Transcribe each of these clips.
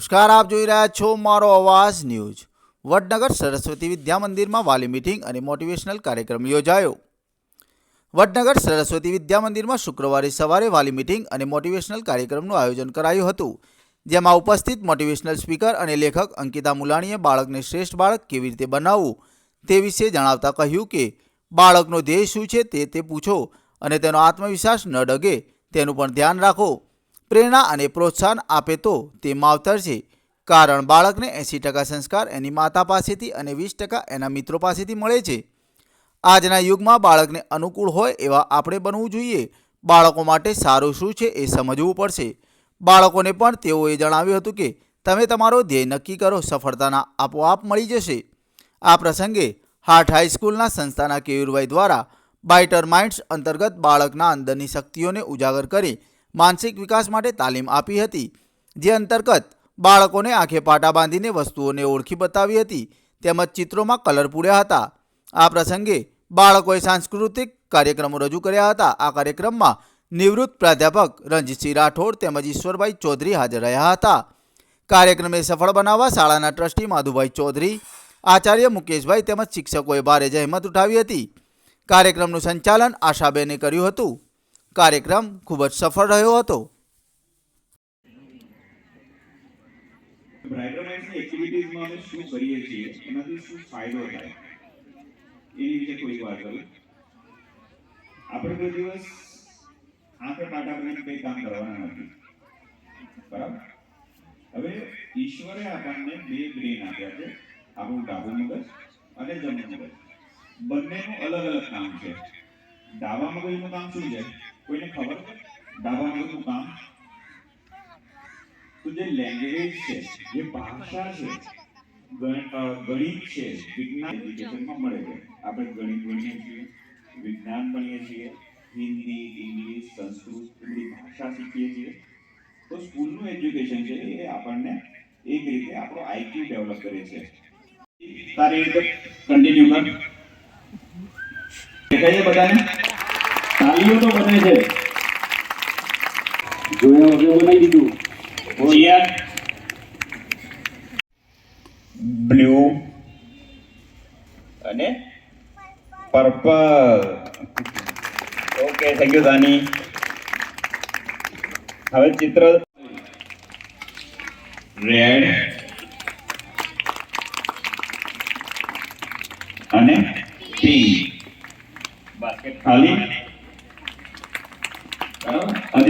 નમસ્કાર, આપ જોઈ રહ્યા છો મારો અવાજ ન્યૂઝ. વડનગર સરસ્વતી વિદ્યા મંદિરમાં વાલી મીટિંગ અને મોટિવેશનલ કાર્યક્રમ યોજાયો. વડનગર સરસ્વતી વિદ્યા મંદિરમાં શુક્રવારે સવારે વાલી મીટિંગ અને મોટિવેશનલ કાર્યક્રમનું આયોજન કરાયું હતું. જેમાં ઉપસ્થિત મોટિવેશનલ સ્પીકર અને લેખક અંકિતા મુલાણીએ બાળકને શ્રેષ્ઠ બાળક કેવી રીતે બનાવવું તે વિશે જણાવતા કહ્યું કે, બાળકનો ધ્યેય શું છે તે તે પૂછો અને તેનો આત્મવિશ્વાસ ન ડગે તેનું પણ ધ્યાન રાખો. પ્રેરણા અને પ્રોત્સાહન આપે તો તે માવતર છે. કારણ બાળકને એંસી ટકા સંસ્કાર એની માતા પાસેથી અને વીસ ટકા એના મિત્રો પાસેથી મળે છે. આજના યુગમાં બાળકને અનુકૂળ હોય એવા આપણે બનવું જોઈએ. બાળકો માટે સારું શું છે એ સમજવું પડશે. બાળકોને પણ તેઓએ જણાવ્યું હતું કે, તમે તમારો ધ્યેય નક્કી કરો, સફળતાના આપોઆપ મળી જશે. આ પ્રસંગે હાર્ટ હાઈસ્કૂલના સંસ્થાના કેયુરભાઈ દ્વારા બાઇટર માઇન્ડ્સ અંતર્ગત બાળકના અંદરની શક્તિઓને ઉજાગર કરી માનસિક વિકાસ માટે તાલીમ આપી હતી, જે અંતર્ગત બાળકોને આંખે પાટા બાંધીને વસ્તુઓને ઓળખી બતાવી હતી, તેમજ ચિત્રોમાં કલર પૂર્યા હતા. આ પ્રસંગે બાળકોએ સાંસ્કૃતિક કાર્યક્રમો રજૂ કર્યા હતા. આ કાર્યક્રમમાં નિવૃત્ત પ્રાધ્યાપક રણજીતસિંહ રાઠોડ તેમજ ઈશ્વરભાઈ ચૌધરી હાજર રહ્યા હતા. કાર્યક્રમને સફળ બનાવવા શાળાના ટ્રસ્ટી માધુભાઈ ચૌધરી, આચાર્ય મુકેશભાઈ તેમજ શિક્ષકોએ ભારે જહેમત ઉઠાવી હતી. કાર્યક્રમનું સંચાલન આશાબેને કર્યું હતું. કાર્યક્રમ ખૂબ જ સફળ રહ્યો હતો. બ્રાઇટર માઇન્ડ્સની એક્ટિવિટીઝમાં શું કરીએ છીએ? શું ફાયદો થાય? એની વિશે થોડીક વાત આપણે કોઈ દિવસ આંખે પાટા કરીને કંઈ કામ કરવાના બરાબર? હવે ઈશ્વરે આપણને બે બ્રેન આપ્યા છે. આપણું ડાબું મગજ અને જમણું મગજ. બંનેનું અલગ અલગ કામ છે. ડાબા મગજનું કામ શું છે? કોઈને ખબર ડાબા મગજનું કામ? તો જે લેંગ્વેજ છે, જે ભાષા છે, ગણિત છે, વિજ્ઞાન એજ્યુકેશનમાં મળે છે. આપણે ગણિત ભણીએ છીએ, વિજ્ઞાન ભણીએ છીએ, હિન્દી, ઇંગ્લિશ, સંસ્કૃત બધી ભાષા શીખીએ છીએ. તો સ્કૂલનું એજ્યુકેશન છે, એ આપણને એક રીતે આપણો આઈક્યુ ડેવલપ કરે છે. તારી રીતે કન્ટિન્યુ કર. દેખાય છે બધાને? તાલીઓ તો બને છે જોયા વગર બનાવી દીધું Here. બ્લુ અને પર્પલ ઓકે થેન્ક યુ દાની હવે ચિત્ર રેડ અને પિંક બાસ્કેટ ખાલી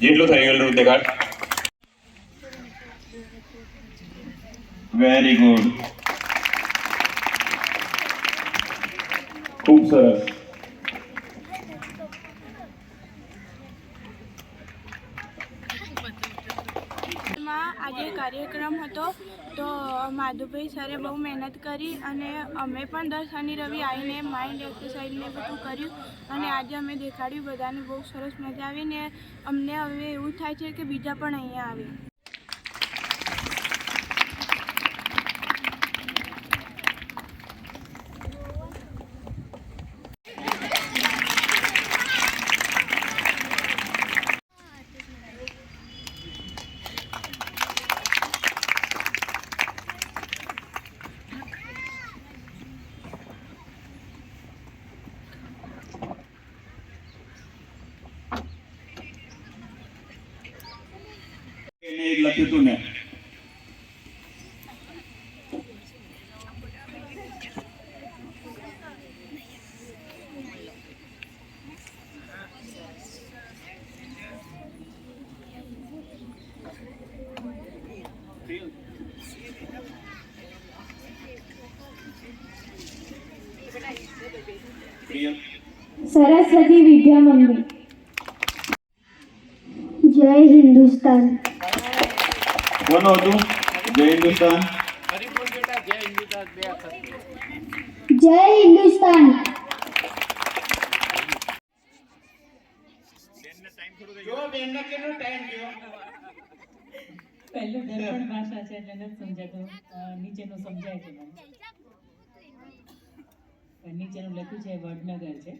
જેટલું થઈ ગયેલું દેખાડ વેરી ગુડ ખૂબ સરસમાં આજે કાર્યક્રમ હતો, તો માધુભાઈ સરે બહુ મહેનત કરી અને અમે પણ દર શનિ રવિ આવીને માઇન્ડ એક્સરસાઇઝને બધું કર્યું અને આજે અમે દેખાડ્યું બધાને બહુ સરસ મજા આવીને અમને હવે એવું થાય છે કે બીજા પણ અહીંયા આવે એને એક લખ્યું હતું ને. સરસ્વતી વિદ્યા મંદિર. જય હિન્દુસ્તાન. કોનું હતું? જય હિન્દુસ્તાન. જય હિન્દુસ્તાન. પહેલું દર્પણ ભાષા છે એટલે નથી સમજાતું. નીચેનું સમજાય છે મને. નીચેનું લખ્યું છે વડનગર છે.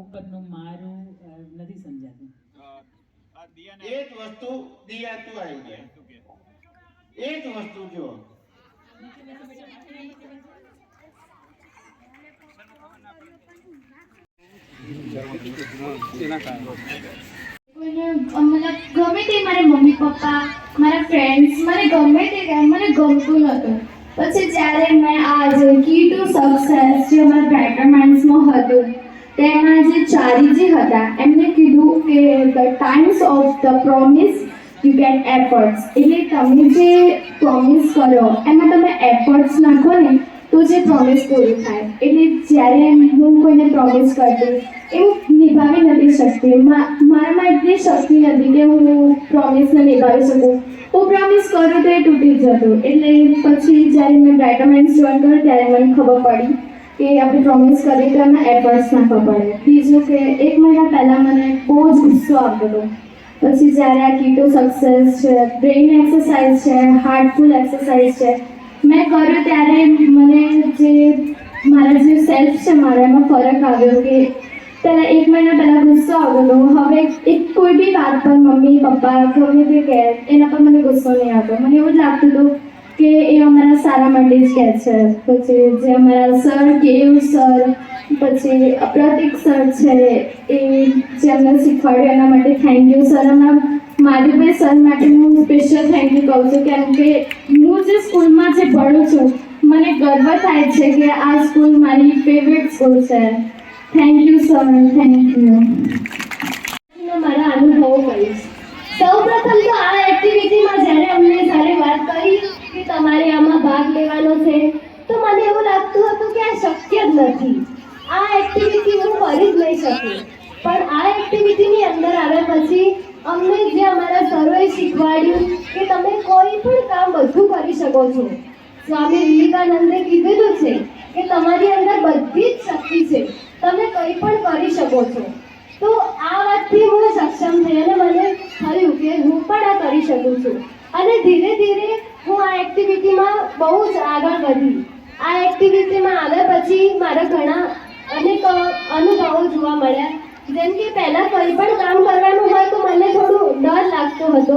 ઉપરનું મારું નથી સમજાતું. એ જ વસ્તુ દિયાતું આવી ગયા. એ જ વસ્તુ જો. મતલબ ગમે તે મારા મમ્મી પપ્પા મારા ફ્રેન્ડ્સ મને ગમે તે કહે મને ગમતું નહોતું. પછી જ્યારે મેં આ જે કી ટુ સક્સેસ જે મારા બ્રાઇટર માઇન્ડ્સમાં હતું તેમાં જે ચારીજી હતા, એમને કીધું કે the times of the promise you get efforts એટલે તમે જે પ્રોમિસ કરો એમાં તમે એફર્ટ્સ નાખો ને, તો જે પ્રોમિસ પૂરું થાય. એટલે જ્યારે હું કોઈને પ્રોમિસ કરતી એ નિભાવી નથી શકતી. મારામાં એટલી શક્તિ નથી કે હું પ્રોમિસને નિભાવી શકું. હું પ્રોમિસ કરું તો એ તૂટી જતું. એટલે પછી જ્યારે મેં બ્રાઇટરમેન્ટ્સ જોઈન કર્યું, ત્યારે મને ખબર પડી કે આપણે પ્રોમિસ કરીએ તો એમાં એફર્ટ્સ નાખવા પડે બીજું કે એક મહિના પહેલાં મને બહુ જ ગુસ્સો આવતો હતો. પછી જ્યારે આ કીટો સક્સેસ છે બ્રેઇન એક્સરસાઇઝ છે હાર્ટફુલ એક્સરસાઇઝ છે, મેં કર્યું ત્યારે મને જે મારા જે સેલ્ફ છે મારા, એમાં ફરક આવ્યો કે પહેલાં એક મહિના પહેલાં ગુસ્સો આવતો હતો. હવે એક કોઈ બી વાત પર મમ્મી, પપ્પા, ગમે તે કહે, એના પર મને ગુસ્સો નહીં આવતો. મને એવું જ લાગતું હતું કે એ અમારા સારા માટે જ કહે છે. પછી જે અમારા સર કેવ સર, પછી પ્રતિક સર છે, એ જે અમને શીખવાડ્યું એના માટે થેન્ક યુ સર, અમારા માધુભાઈ સર માટે હું સ્પેશિયલ થેન્ક યુ કહું છું. કેમ કે હું જે સ્કૂલમાં જે ભણું છું, મને ગર્વ થાય છે કે આ સ્કૂલ મારી ફેવરેટ સ્કૂલ છે. Thank you sir thank you મારા અનુભવો કહીશ. સૌ પ્રથમ તો આ એક્ટિવિટીમાં જ્યારે અમને જ્યારે વાત કરી કે તમારે આમાં ભાગ લેવાનો છે તો મને એવું લાગતું હતું કે આ શક્ય જ નથી આ એક્ટિવિટી હું શકું પણ આ એક્ટિવિટીની અંદર આવ્યા પછી અમને જે અમારા સરોએ શીખવાડ્યું કે તમે કોઈ પણ કામ બધું કરી શકો છો. સ્વામી વિવેકાનંદે કીધેલું છે કે તમારી અંદર બધી જ શક્તિ છે. તમે કંઈ પણ કરી શકો છો. તો આ વાતથી હું સક્ષમ થઈ અને મને થયું કે હું પણ આ કરી શકું છું. અને ધીરે ધીરે હું આ એક્ટિવિટીમાં બહુ જ આગળ વધી. આ એક્ટિવિટીમાં આવ્યા પછી મારા ઘણા અનેક અનુભવો જોવા મળ્યા. જેમ કે પહેલાં કોઈ પણ કામ કરવાનું હોય તો મને થોડું ડર લાગતો હતો.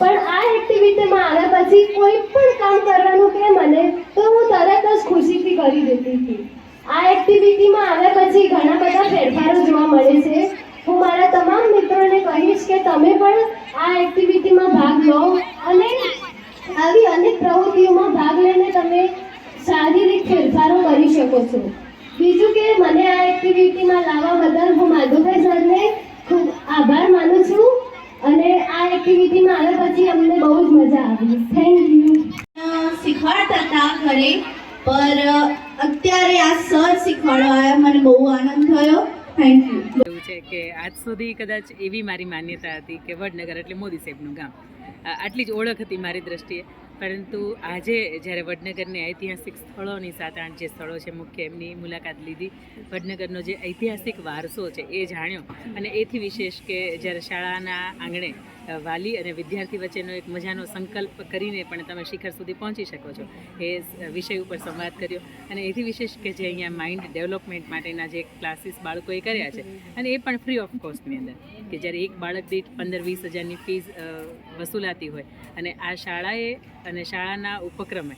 પણ આ એક્ટિવિટીમાં આવ્યા પછી કોઈ પણ કામ કરવાનું કે મને, તો હું તરત જ ખુશીથી કરી દેતી હતી. આ એક્ટિવિટીમાં આવ્યા પછી ઘણા બધા ફેરફારો જોવા મળે છે. હું મારા તમામ મિત્રોને કહીશ કે તમે પણ આ એક્ટિવિટીમાં ભાગ લો અને આવી અનેક પ્રવૃત્તિઓમાં ભાગ લઈને તમે શારીરિક ફેરફારો કરી શકો છો. બીજું કે મને આ એક્ટિવિટીમાં લાવવા બદલ હું માધુભાઈ સરને ખૂબ આભાર માનું છું અને આ એક્ટિવિટીમાં આવ્યા પછી અમને બહુ જ મજા આવી. થેન્ક યુ શીખવાડતા હતા ઘરે પર અત્યારે આ સર શીખવાડવા આવ્યા. મને બહુ આનંદ થયો. થેન્ક યુ એવું છે કે આજ સુધી કદાચ એવી મારી માન્યતા હતી કે વડનગર એટલે મોદી સાહેબનું ગામ. આટલી જ ઓળખ હતી મારી દ્રષ્ટિએ. પરંતુ આજે જ્યારે વડનગરની ઐતિહાસિક સ્થળોની સાત આઠ જે સ્થળો છે મુખ્ય એમની મુલાકાત લીધી, વડનગરનો જે ઐતિહાસિક વારસો છે એ જાણ્યો. અને એથી વિશેષ કે જ્યારે શાળાના આંગણે વાલી અને વિદ્યાર્થી વચ્ચેનો એક મજાનો સંકલ્પ કરીને પણ તમે શિખર સુધી પહોંચી શકો છો એ વિષય ઉપર સંવાદ કર્યો. અને એથી વિશેષ કે જે અહીંયા માઇન્ડ ડેવલપમેન્ટ માટેના જે ક્લાસીસ બાળકોએ કર્યા છે અને એ પણ ફ્રી ઓફ કોસ્ટની અંદર. કે જ્યારે એક બાળક દીઠ પંદર વીસ હજારની ફીસ વસૂલાતી હોય અને આ શાળાએ અને શાળાના ઉપક્રમે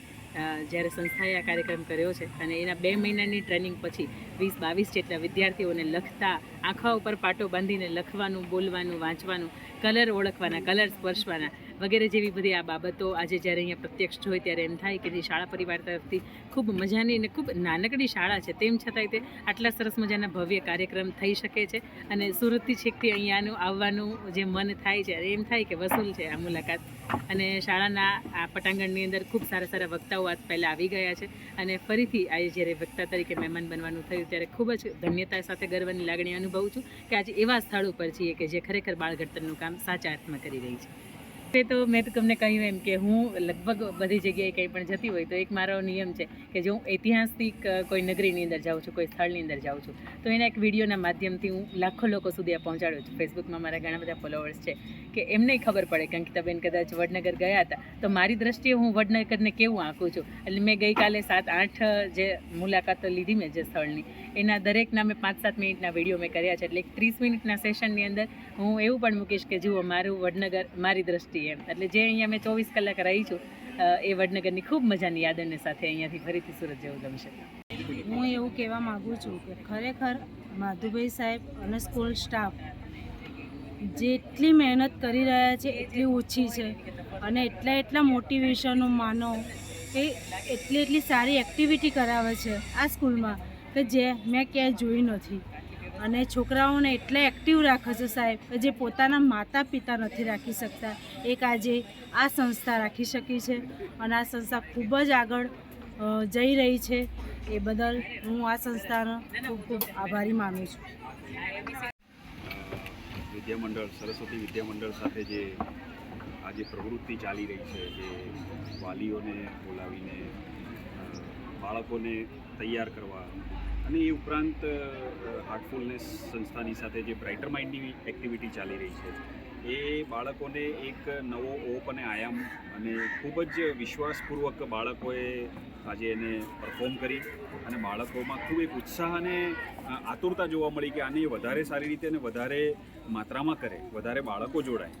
જ્યારે સંસ્થાએ આ કાર્યક્રમ કર્યો છે અને એના બે મહિનાની ટ્રેનિંગ પછી વીસ બાવીસ જેટલા વિદ્યાર્થીઓને લખતા આંખા ઉપર પાટો બાંધીને લખવાનું, બોલવાનું, વાંચવાનું, કલર ઓળખવાના, કલર સ્પર્શવાના વગેરે જેવી બધી આ બાબતો આજે જ્યારે અહીંયા પ્રત્યક્ષ જોઈ ત્યારે એમ થાય કે જે શાળા પરિવાર તરફથી ખૂબ મજાની અને ખૂબ નાનકડી શાળા છે. તેમ છતાંય તે આટલા સરસ મજાના ભવ્ય કાર્યક્રમ થઈ શકે છે અને સુરતથી છેકથી અહીંયાનું આવવાનું જે મન થાય છે, એમ થાય કે વસૂલ છે આ મુલાકાત. અને શાળાના આ પટાંગણની અંદર ખૂબ સારા સારા વક્તાઓ આજ પહેલાં આવી ગયા છે અને ફરીથી આજે જ્યારે વક્તા તરીકે મહેમાન બનવાનું થયું ત્યારે ખૂબ જ ધન્યતા સાથે ગર્વની લાગણી અનુભવું છું કે આજે એવા સ્થળ ઉપર છીએ કે જે ખરેખર બાળ ઘડતરનું કામ સાચા અર્થમાં કરી રહી છે. તે તો મેં તો તમને કહ્યું એમ કે હું લગભગ બધી જગ્યાએ કંઈ પણ જતી હોય તો એક મારો નિયમ છે કે જો હું ઐતિહાસિક કોઈ નગરીની અંદર જાઉં છું, કોઈ સ્થળની અંદર જાઉં છું, તો એના એક વિડીયોના માધ્યમથી હું લાખો લોકો સુધી આ પહોંચાડું છું. ફેસબુકમાં મારા ઘણા બધા ફોલોવર્સ છે કે એમને ખબર પડે કે અંકિતાબેન કદાચ વડનગર ગયા હતા. તો મારી દ્રષ્ટિએ હું વડનગરને કેવું આંકું છું? એટલે મેં ગઈકાલે સાત આઠ જે મુલાકાત લીધી મેં જે સ્થળની, એના દરેકના મેં પાંચ સાત મિનિટના વીડિયો મેં કર્યા છે. એટલે એક ત્રીસ મિનિટના સેશનની અંદર હું એવું પણ મૂકીશ કે જુઓ, મારું વડનગર મારી દ્રષ્ટિએ એમ. એટલે જે અહીંયા મેં ચોવીસ કલાક રહી છું એ વડનગરની ખૂબ મજાની યાદોને સાથે અહીંયાથી ફરીથી સુરત જેવું ગમશે હું એવું કહેવા માગું છું કે ખરેખર માધુભાઈ સાહેબ અને સ્કૂલ સ્ટાફ જેટલી મહેનત કરી રહ્યા છે, એટલી ઓછી છે. અને એટલા એટલા મોટિવેશનો માનો એ એટલી એટલી સારી એક્ટિવિટી કરાવે છે આ સ્કૂલમાં કે જે મેં ક્યાંય જોઈ નથી. અને છોકરાઓને એટલે એક્ટિવ રાખે છે સાહેબ જે પોતાના માતા પિતા નથી રાખી શકતા. એક આજે આ સંસ્થા રાખી શકી છે અને આ સંસ્થા ખૂબ જ આગળ જઈ રહી છે. એ બદલ હું આ સંસ્થાનો ખૂબ ખૂબ આભારી માનું છું. વિદ્યામંડળ, સરસ્વતી વિદ્યામંડળ સાથે જે આજે પ્રવૃત્તિ ચાલી રહી છે, જે વાલીઓને બોલાવીને બાળકોને તૈયાર કરવા અને એ ઉપરાંત હાર્ટફુલનેસ સંસ્થાની સાથે જે બ્રાઇટર માઇન્ડની એક્ટિવિટી ચાલી રહી છે, એ બાળકોને એક નવો ઓપ અને આયામ અને ખૂબ જ વિશ્વાસપૂર્વક બાળકોએ આજે એને પરફોર્મ કરી અને બાળકોમાં ખૂબ એક ઉત્સાહ અને આતુરતા જોવા મળી કે આને વધારે સારી રીતે અને વધારે માત્રામાં કરે, વધારે બાળકો જોડાય.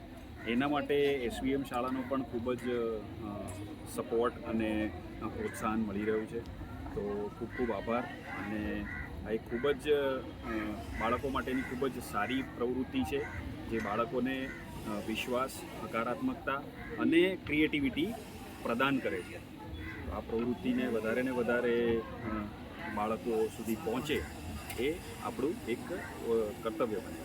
એના માટે એસવીએમ શાળાનો પણ ખૂબ જ સપોર્ટ અને પ્રોત્સાહન મળી રહ્યું છે. તો ખૂબ ખૂબ આભાર. અને આ એક ખૂબ જ બાળકો માટેની ખૂબ જ સારી પ્રવૃત્તિ છે, જે બાળકોને વિશ્વાસ, હકારાત્મકતા અને ક્રિએટિવિટી પ્રદાન કરે છે. આ પ્રવૃત્તિને વધારે ને વધારે બાળકો સુધી પહોંચે એ આપણું એક કર્તવ્ય બને.